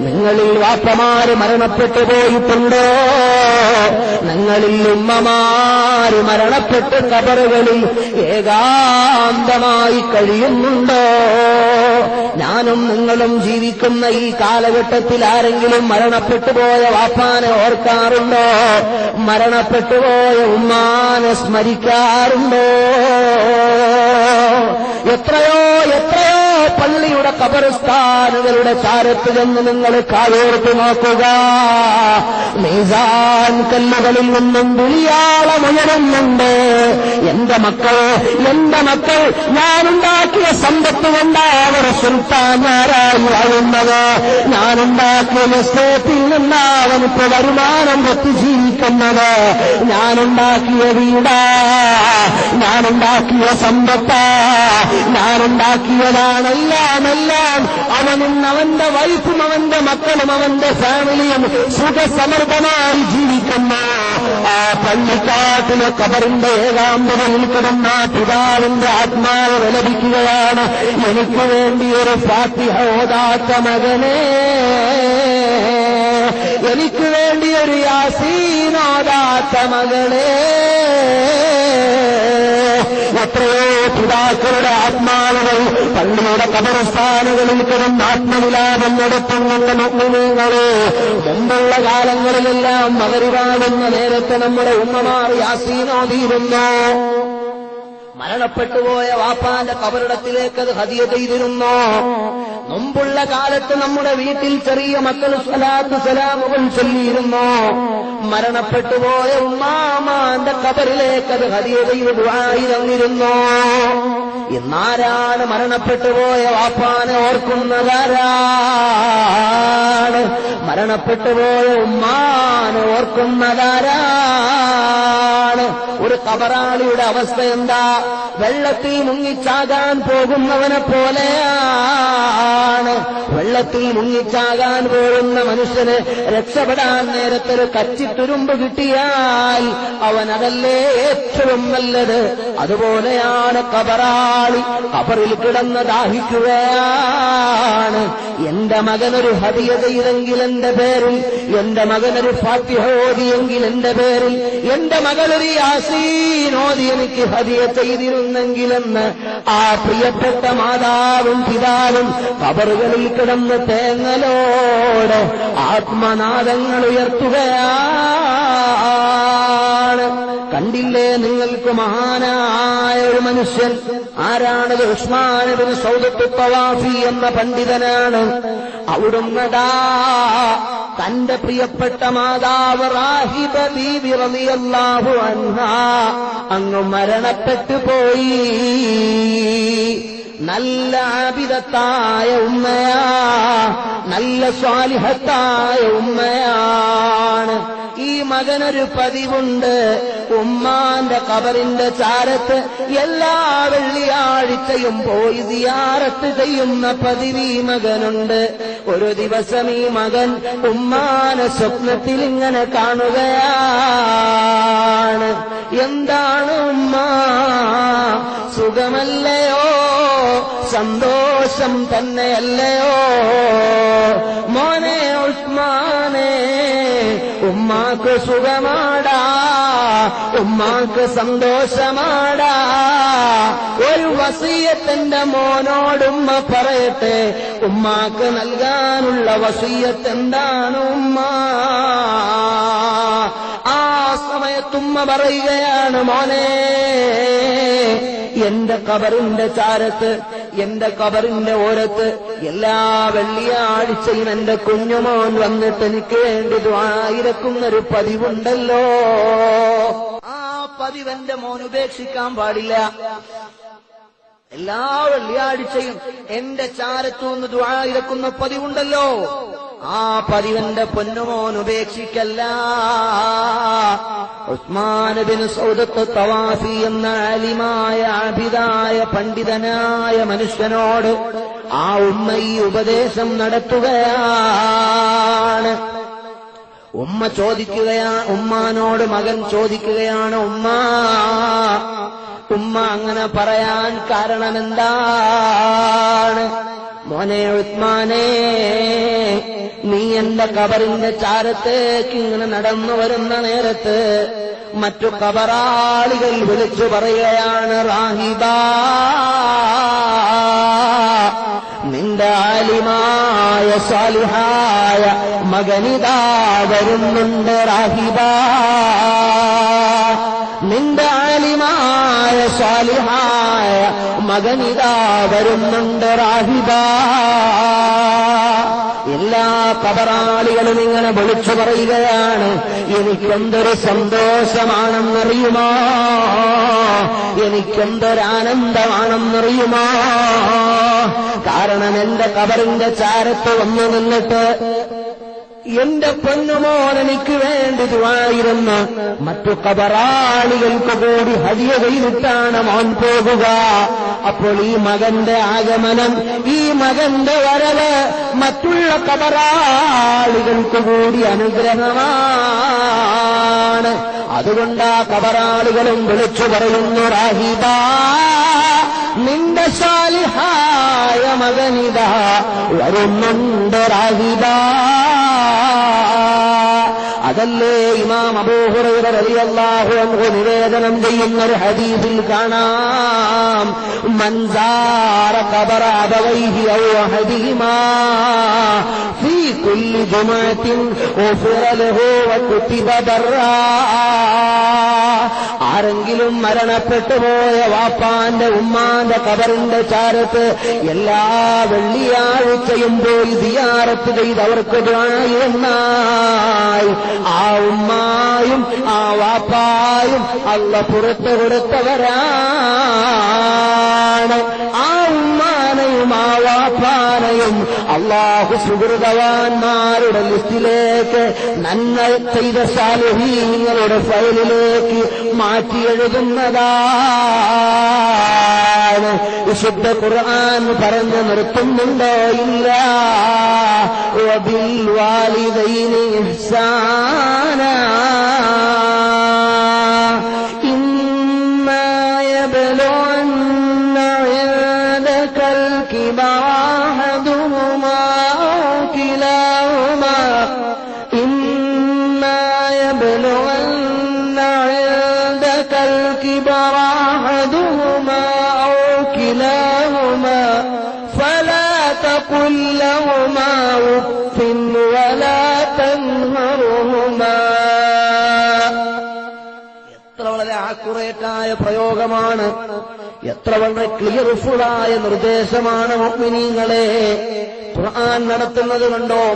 നിങ്ങളിൽ വാപ്പമാര് മരണപ്പെട്ടു പോയിട്ടുണ്ടോ നിങ്ങളിൽ ഉമ്മമാര് മരണപ്പെട്ട് കബറുകളിൽ ഏകാന്തമായി കഴിയുന്നുണ്ടോ? ഞാനും നിങ്ങളും ജീവിക്കുന്ന ഈ കാലഘട്ടത്തിൽ ആരെങ്കിലും മരണപ്പെട്ടു പോയ വാപ്പാനെ ഓർക്കാറുണ്ടോ? മരണപ്പെട്ടു പോയ ഉമ്മാനെ സ്മരിക്കാറുണ്ടോ? എത്രയോ എത്രയോ പള്ളിയുടെ കബറിസ്ഥാനുകളുടെ താരത്ത് ചെന്ന് നിങ്ങൾ കാതോർത്ത് നോക്കുക. മീസാൻ കല്ലുകളിൽ നിന്നും വിളിയാളമുയരുന്നുണ്ട് എന്റെ മക്കൾ എന്റെ മക്കൾ ഞാനുണ്ടാക്കിയ സമ്പത്ത് കൊണ്ട് സുൽത്താൻ വാഴുന്നത് ഞാനുണ്ടാക്കിയ നിശ്ചയത്തിൽ നിന്ന് അവനിപ്പോ വരുമാനം വെച്ച് ജീവിക്കുന്നത് ഞാനുണ്ടാക്കിയ വീടാ ഞാനുണ്ടാക്കിയ സമ്പത്താ ഞാനുണ്ടാക്കിയതാണ് എല്ലാം എല്ലാം അവനും അവന്റെ വൈഫും അവന്റെ മക്കളും അവന്റെ ഫാമിലിയും സുഖസമൃദ്ധമായി ജീവിക്കുന്ന ആ പള്ളിക്കാട്ടിലെ കബറിന്റെ ഏകാന്തതയിൽ കിടന്ന പിതാവിന്റെ ആത്മാവ് വിലപിക്കുകയാണ്. എനിക്ക് വേണ്ടി ഒരു ഫാത്തിഹ ഓതാത്ത മകനെ. എനിക്ക് വേണ്ടി ഒരു യാസീനാദാത്ത മകളേ. പിതാക്കളുടെ ആത്മാവുകൾ പള്ളിയുടെ കബറസ്ഥാനങ്ങളിൽ കിടന്ന് ആത്മവിലാപം നടത്തുന്നുണ്ട് മുഗ്നങ്ങളെ മുമ്പുള്ള കാലങ്ങളിലെല്ലാം മകരിവാടുന്ന നേരത്തെ നമ്മുടെ ഉമ്മമാർ യാസീനോദിയിരുന്നു മരണപ്പെട്ടുപോയ വാപ്പാന്റെ കബറിടത്തിലേക്ക് അത് ഹതിയ ചെയ്തിരുന്നു. മുമ്പുള്ള കാലത്ത് നമ്മുടെ വീട്ടിൽ ചെറിയ മക്കൾ സലാത്ത് സലാമുകൾ ചൊല്ലിയിരുന്നു. മരണപ്പെട്ടുപോയ ഉമ്മാമാന്റെ കബറിലേക്ക് അത് ഹതിയ ചെയ്ത് ദുആയി തന്നിരുന്നു. മരണപ്പെട്ടുപോയ വാപ്പാനെ ഓർക്കുന്നതാരാണ് മരണപ്പെട്ടുപോയ ഉമ്മാനെ ഓർക്കുന്നതാരാണ്? ഒരു കബറാളിയുടെ അവസ്ഥ എന്താ? വെള്ളത്തിൽ മുങ്ങിച്ചാകാൻ പോകുന്നവനെ പോലെയാണ്. വെള്ളത്തിൽ മുങ്ങിച്ചാകാൻ പോകുന്ന മനുഷ്യന് രക്ഷപ്പെടാൻ നേരത്തൊരു കച്ചിത്തുരുമ്പ് കിട്ടിയാൽ അവൻ അതല്ലേ ഏറ്റവും നല്ലത്? അതുപോലെയാണ് കബറാളി കബറിൽ കിടന്ന് ദാഹിക്കുകയാണ്. എന്റെ മകനൊരു ഹതിയ എന്റെ പേരിൽ എന്റെ മകനൊരു ഫാത്തിഹോദിയെങ്കിൽ എന്റെ പേരിൽ എന്റെ മകളൊരു യാസീനോതി എനിക്ക് ഹതിയ ചെയ്തിരുന്നെങ്കിലെന്ന് ആ പ്രിയപ്പെട്ട മാതാവും പിതാവും കബറുകളിൽ കിടന്ന് തേങ്ങലോടെ ആത്മനാദങ്ങൾ ഉയർത്തുകയാണ് കണ്ടില്ലേ നിങ്ങൾക്ക് മഹാനായ ഒരു മനുഷ്യൻ? ആരാണത്? സൗദത്ത് തവാഫി എന്ന പണ്ഡിതനാണ്. അവിടുന്നടാ തന്റെ പ്രിയപ്പെട്ട മാതാവ് റാഹിബ ബീവി റളിയല്ലാഹു അൻഹ അങ്ങ് മരണപ്പെട്ടു പോയി. നല്ല ആബിദത്തായ ഉമ്മയാ നല്ല സ്വാലിഹത്തായ ഉമ്മയാണ്. ഈ മകനൊരു പതിവുണ്ട്. ഉമ്മാന്റെ കബറിന്റെ ചാരത്ത് എല്ലാ വെള്ളിയാഴ്ചയും പോയി സിയാറത്ത് ചെയ്യുന്ന പതിവ് ഈ മകനുണ്ട്. ഒരു ദിവസം ഈ മകൻ ഉമ്മാനെ സ്വപ്നത്തിൽ ഇങ്ങനെ കാണുകയാണ്. എന്താണ് ഉമ്മ? സുഖമല്ലയോ? സന്തോഷം തന്നെയല്ലയോ? ഉമ്മാക്ക് സുഖമാടാ ഉമ്മാക്ക് സന്തോഷമാടാ. ഒരു വസീയത്തിന്റെ മോനോടുമ്മ പറയട്ടെ ഉമ്മാക്ക് നൽകാനുള്ള വസീയത്ത് എന്താണ് ഉമ്മ? ആ സമയത്തുമ്മ പറയുകയാണ് മോനെ എന്റെ കബറിന്റെ ചാരത്ത് എന്റെ കബറിന്റെ ഓരത്ത് എല്ലാ വെള്ളിയാഴ്ചയും എന്റെ കുഞ്ഞുമോൻ വന്നിട്ട് എനിക്ക് വേണ്ടി ദ്വായിരക്കുന്നൊരു പതിവുണ്ടല്ലോ. ആ പതിവ് എന്റെ മോൻ ഉപേക്ഷിക്കാൻ പാടില്ല. എല്ലാ വെള്ളിയാഴ്ചയും എന്റെ ചാരത്തു നിന്ന് ദ്വായിരക്കുന്ന പതിവുണ്ടല്ലോ. ആ പതിവന്റെ പൊന്നുമോൻ ഉപേക്ഷിക്കല്ല. ഉസ്മാനബിൻ സൗദത്ത് തവാസി എന്ന അലിമായ അഭിതായ പണ്ഡിതനായ മനുഷ്യനോട് ആ ഉമ്മ ഈ ഉപദേശം നടത്തുകയാണ്. ഉമ്മ ചോദിക്കുകയാ ഉമ്മാനോട് മകൻ ചോദിക്കുകയാണ് ഉമ്മ ഉമ്മ അങ്ങനെ പറയാൻ കാരണമെന്താണ്? മോനെ ഉസ്മാനെ നീ എന്റെ കബറിന്റെ ചാരത്തേക്ക് ഇങ്ങനെ നടന്നു വരുന്ന നേരത്ത് മറ്റു കബറാളികൾ വിളിച്ചു പറയുകയാണ് റാഹിബ നിന്റെ ആലിമായ സാലിഹായ മകനിതാ വരുന്നുണ്ട് റാഹിബ. നിന്റെ ആലിമായ സാലിഹായ മകനിതാ വരുന്നുണ്ട് റാഹിബ. എല്ലാ കബറാളികളും ഇങ്ങനെ വിളിച്ചു പറയുകയാണ് എനിക്കെന്തൊരു സന്തോഷമാണെന്നറിയുമോ? എനിക്കെന്തൊരാനന്ദമാണെന്നറിയുമോ? കാരണം എന്റെ കബറിന്റെ ചാരത്ത് വന്നു നിന്നിട്ട് എന്റെ പൊന്നുമോനിക്ക് വേണ്ടി ദുവായിരുന്ന മറ്റു കബറാളികൾക്ക് കൂടി ഹരിയ കൈവിട്ടാണ് മോൻ പോകുക. അപ്പോൾ ഈ മകന്റെ ആഗമനം ഈ മകന്റെ വരവ് മറ്റുള്ള കബറാളികൾക്ക് കൂടി അനുഗ്രഹമാണ്. അതുകൊണ്ട് ആ കബറാളികളും വിളിച്ചു പറയുന്നു റാഹിബ നിന്റെ സാലിഹായ മകനിതാ വരുന്നുണ്ട് റാഹിബ. ഇമാം അബൂഹുറൈറ റളിയല്ലാഹു അൻഹു നിവേദനം ചെയ്യുന്ന ഒരു ഹദീസിൽ കാണാം മൻസാറ ഖബറ അബവൈഹി ഔ അഹദിഹിമാ ഫീ കുല്ലി جمعة غفر له وكتب برا ആരെങ്കിലും മരണപ്പെട്ടു പോയ വാപ്പാന്റെ ഉമ്മാന്റെ കബറിന്റെ ചാരത്ത് എല്ലാ വെള്ളിയാഴ്ചയും പോയി സിയാറത്ത് ചെയ്ത് അവർക്ക് എന്നായി ആ ഉമ്മായും ആ വാപ്പായും അല്ല പുറത്തു കൊടുത്തവരാണ്. വാപ്പാനെയും അള്ളാഹു സുഹൃതവാന്മാരുടെ ലിസ്റ്റിലേക്ക് നന്മ ചെയ്ത സാലുഹീങ്ങളുടെ ഫയലിലേക്ക് മാറ്റി എഴുതുന്നതാണ്. വിശുദ്ധ ഖുർആൻ പറഞ്ഞു നിർത്തുന്നുണ്ടോ ഇല്ല? വാലിദൈനി വളരെ ആക്കുറേറ്റായ പ്രയോഗമാണ്. എത്ര വളരെ ക്ലിയർഫുള്ളായ നിർദ്ദേശമാണ് മുഅ്മിനീങ്ങളെ ഖുർആൻ നടത്തുന്നത് കണ്ടോ?